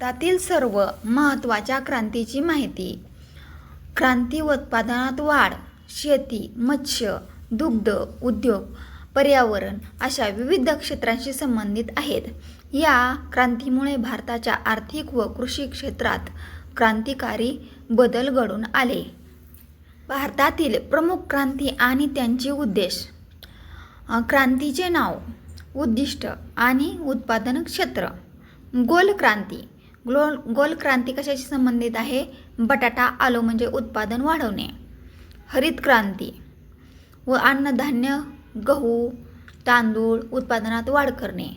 भारतातील सर्व महत्त्वाच्या क्रांतीची माहिती. क्रांती उत्पादनात वाढ शेती मत्स्य दुग्ध उद्योग पर्यावरण अशा विविध क्षेत्रांशी संबंधित आहेत. या क्रांतीमुळे भारताच्या आर्थिक व कृषी क्षेत्रात क्रांतिकारी बदल घडून आले. भारतातील प्रमुख क्रांती आणि त्यांचे उद्देश. क्रांतीचे नाव उद्दिष्ट आणि उत्पादन क्षेत्र. गोल क्रांती ग्लो गोल क्रांती कशाशी संबंधित आहे? बटाटा आलो म्हणजे उत्पादन वाढवणे. हरित क्रांती. व अन्नधान्य गहू तांदूळ उत्पादनात वाढ करणे.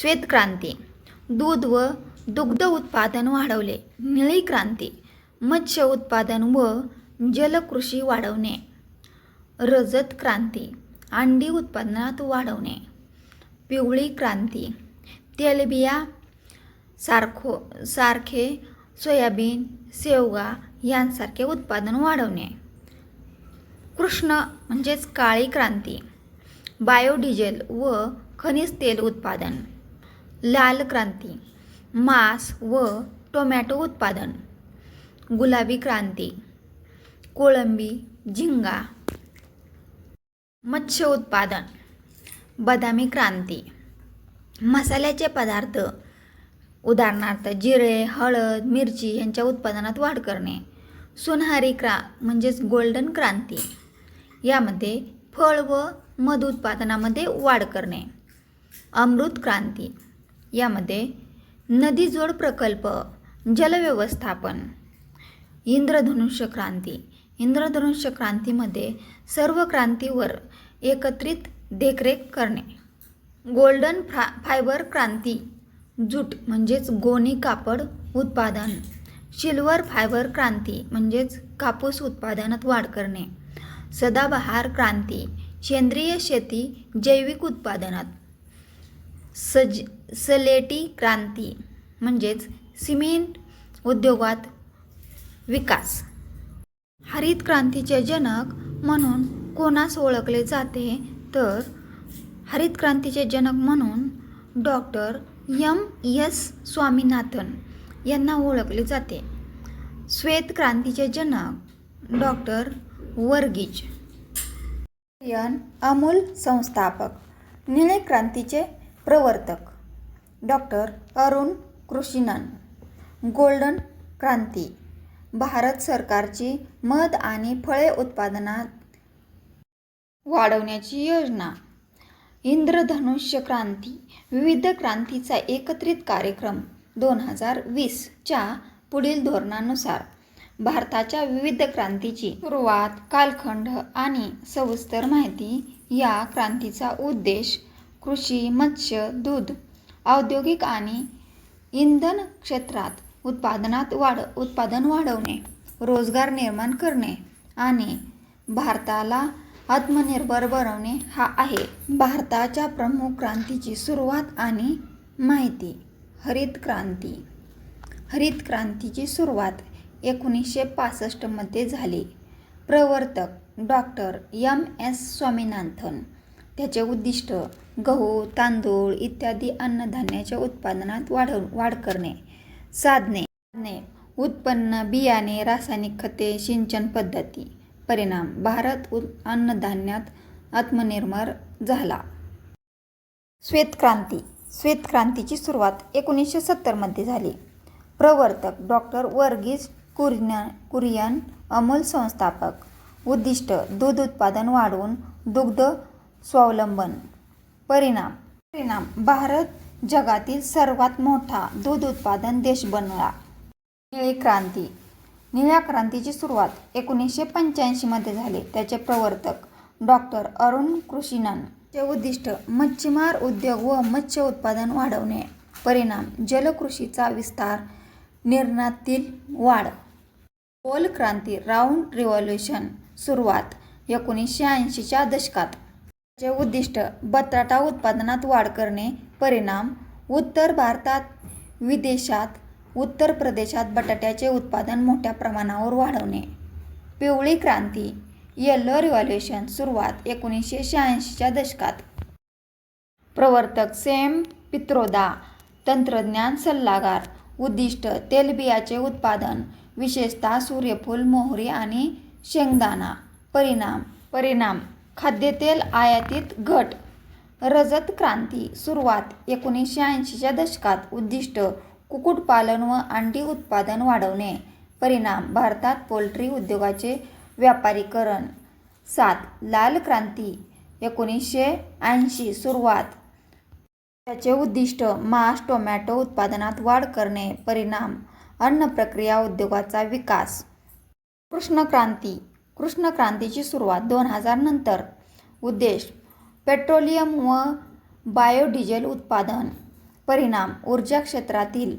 श्वेत क्रांती. दूध व दुग्ध उत्पादन वाढवले. निळी क्रांती. मत्स्य उत्पादन व जलकृषी वाढवणे. रजत क्रांती. अंडी उत्पादनात वाढवणे. पिवळी क्रांती. तेलबिया सारखो सारखे सोयाबीन शेवगा यांसारखे उत्पादन वाढवणे. कृष्ण म्हणजेच काळी क्रांती. बायोडिझेल व खनिज तेल उत्पादन. लाल क्रांती. मांस व टोमॅटो उत्पादन. गुलाबी क्रांती. कोळंबी झिंगा. मत्स्य उत्पादन. बदामी क्रांती. मसाल्याचे पदार्थ उदाहरणार्थ जिरे हळद मिरची यांच्या उत्पादनात वाढ करणे. सोनहारी क्रा म्हणजेच गोल्डन क्रांती. यामध्ये फळ व मध उत्पादनामध्ये वाढ करणे. अमृत क्रांती. यामध्ये नदीजोड प्रकल्प जलव्यवस्थापन इंद्रधनुष्य क्रांती. इंद्रधनुष्य क्रांतीमध्ये सर्व क्रांतीवर एकत्रित देखरेख करणे. गोल्डन फ्रा फायबर क्रांती. जूट म्हणजेच गोणी कापड उत्पादन. सिल्वर फायबर क्रांती म्हणजेच कापूस उत्पादनात वाढ करणे. सदाबहार क्रांती सेंद्रिय शेती जैविक उत्पादनात. सज सलेटी क्रांती म्हणजेच सिमेंट उद्योगात विकास. हरित क्रांतीचे जनक म्हणून कोणास ओळखले जाते? तर हरित क्रांतीचे जनक म्हणून डॉक्टर यम एस स्वामीनाथन यांना ओळखले जाते. श्वेत क्रांतीचे जनक डॉक्टर वर्गीज. यन अमूल संस्थापक निळे क्रांतीचे प्रवर्तक डॉक्टर अरुण कृष्णन. गोल्डन क्रांती भारत सरकारची मध आणि फळे उत्पादनात वाढवण्याची योजना. इंद्रधनुष्य क्रांती विविध क्रांतीचा एकत्रित कार्यक्रम दोन हजार वीसच्या पुढील धोरणानुसार. भारताच्या विविध क्रांतीची सुरुवात कालखंड आणि सविस्तर माहिती या क्रांतीचा उद्देश कृषी मत्स्य दूध औद्योगिक आणि इंधन क्षेत्रात उत्पादनात वाढ उत्पादन वाढवणे रोजगार निर्माण करणे आणि भारताला आत्मनिर्भर बनवणे हा आहे. भारताच्या प्रमुख क्रांतीची सुरुवात आणि माहिती. हरित क्रांती. हरित क्रांतीची सुरुवात एकोणीसशे पासष्टमध्ये झाली. प्रवर्तक डॉक्टर यम एस स्वामीनाथन. त्याचे उद्दिष्ट गहू तांदूळ इत्यादी अन्नधान्याच्या उत्पादनात वाढव वाढ करणे. साधने. साधने. उत्पन्न बियाणे रासायनिक खते सिंचन पद्धती. परिणाम भारत उ अन्नधान्यात आत्मनिर्भर झाला. श्वेत क्रांती श्वेत क्रांतीची सुरुवात एकोणीसशे सत्तरमध्ये झाली. प्रवर्तक डॉक्टर वर्गीस कुरियन कुरियन अमूल संस्थापक उद्दिष्ट दूध उत्पादन वाढवून दुग्ध स्वावलंबन. परिणाम. परिणाम. भारत जगातील सर्वात मोठा दूध उत्पादन देश बनला. निळी क्रांती. निळ्या क्रांतीची सुरुवात एकोणीसशे पंच्याऐंशीमध्ये झाली. त्याचे प्रवर्तक डॉक्टर अरुण कृष्णन चे उद्दिष्ट मच्छीमार उद्योग व मत्स्य उत्पादन वाढवणे. परिणाम जलकृषीचा विस्तार निर्णातील वाढ. पोल क्रांती राऊंड रिव्हॉल्युशन सुरुवात एकोणीसशे ऐंशीच्या दशकात. चे उद्दिष्ट बटाटा उत्पादनात वाढ करणे. परिणाम उत्तर भारतात विदेशात उत्तर प्रदेशात बटाट्याचे उत्पादन मोठ्या प्रमाणावर वाढवणे. पिवळी क्रांती येलो रिव्हॉल्युशन सुरुवात एकोणीसशे शहाऐंशीच्या दशकात. प्रवर्तक सेम पित्रोदा तंत्रज्ञान सल्लागार उद्दिष्ट तेलबियाचे उत्पादन विशेषतः सूर्यफूल मोहरी आणि शेंगदाणा. परिणाम परिणाम खाद्यतेल आयातीत घट. रजत क्रांती सुरुवात एकोणीसशे ऐंशीच्या दशकात. उद्दिष्ट कुक्कुटपालन व अंडी उत्पादन वाढवणे. परिणाम भारतात पोल्ट्री उद्योगाचे व्यापारीकरण. सात लाल क्रांती एकोणीसशे ऐंशी सुरुवात. त्याचे उद्दिष्ट मांस टोमॅटो उत्पादनात वाढ करणे. परिणाम अन्न प्रक्रिया उद्योगाचा विकास. कृष्ण क्रांती कृष्ण क्रांतीची सुरुवात दोन हजार नंतर. उद्देश पेट्रोलियम व बायोडिझेल उत्पादन. परिणाम ऊर्जा क्षेत्रातील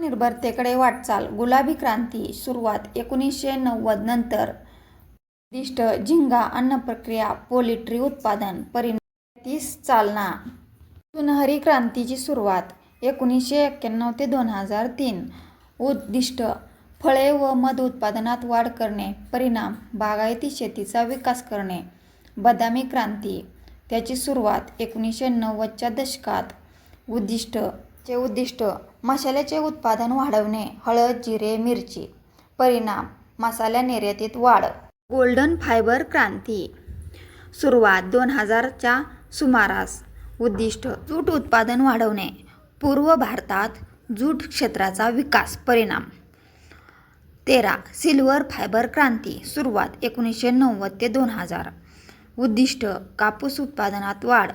निर्भरतेकडे वाटचाल. गुलाबी क्रांती सुरुवात एकोणीसशे नव्वद नंतर. उद्दिष्ट झिंगा अन्न प्रक्रिया पोल्ट्री उत्पादन परिणाम तीस चालना. सुनहरी क्रांतीची सुरुवात एकोणीसशे एक्क्याण्णव ते दोन हजार तीन. उद्दिष्ट फळे व मध उत्पादनात वाढ करणे परिणाम बागायती शेतीचा विकास करणे. बदामी क्रांती त्याची सुरुवात एकोणीसशे नव्वदच्या दशकात. उद्दिष्ट चे उद्दिष्ट मसाल्याचे उत्पादन वाढवणे हळद जिरे मिरची. परिणाम मसाल्या निर्यातीत वाढ. गोल्डन फायबर क्रांती. सुरुवात दोन हजारच्या सुमारास. उद्दिष्ट जूट उत्पादन वाढवणे. पूर्व भारतात जूट क्षेत्राचा विकास परिणाम. तेरा सिल्वर फायबर क्रांती. सुरुवात एकोणीसशे नव्वद ते दोन हजार उद्दिष्ट कापूस उत्पादनात वाढ.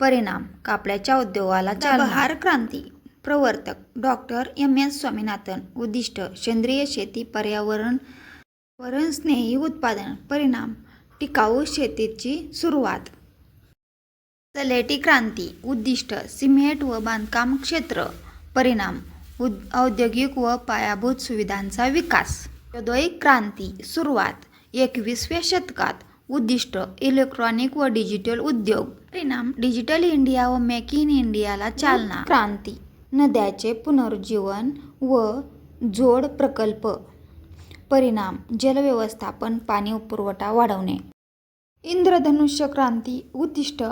परिणाम कापडाच्या उद्योगाला चालना. बहार क्रांती. प्रवर्तक डॉक्टर एम एस स्वामीनाथन उद्दिष्ट सेंद्रिय शेती पर्यावरण पर्यावरण स्नेही उत्पादन परिणाम टिकाऊ शेतीची सुरुवात. सलेटी क्रांती उद्दिष्ट सिमेंट व बांधकाम क्षेत्र परिणाम उद औद्योगिक व पायाभूत सुविधांचा विकास. औद्योगिक क्रांती सुरुवात एकवीसव्या शतकात उद्दिष्ट इलेक्ट्रॉनिक व डिजिटल उद्योग. परिणाम डिजिटल इंडिया व मेक इन इंडियाला चालना. क्रांती नद्याचे पुनरुज्जीवन व जोड प्रकल्प. परिणाम जलव्यवस्थापन पाणी पुरवठा वाढवणे. इंद्रधनुष्य क्रांती उद्दिष्ट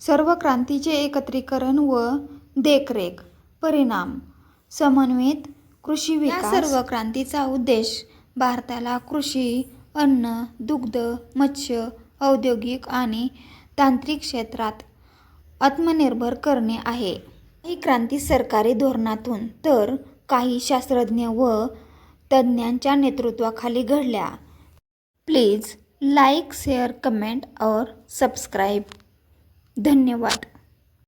सर्व क्रांतीचे एकत्रीकरण व देखरेख. परिणाम समन्वित कृषी विकास. सर्व क्रांतीचा उद्देश भारताला कृषी अन्न दुग्ध मत्स्य औद्योगिक आणि तांत्रिक क्षेत्रात आत्मनिर्भर करणे आहे. काही क्रांती सरकारी धोरणातून तर काही शास्त्रज्ञ व तज्ज्ञांच्या नेतृत्वाखाली घडल्या. प्लीज लाईक शेअर कमेंट और सबस्क्राईब. धन्यवाद.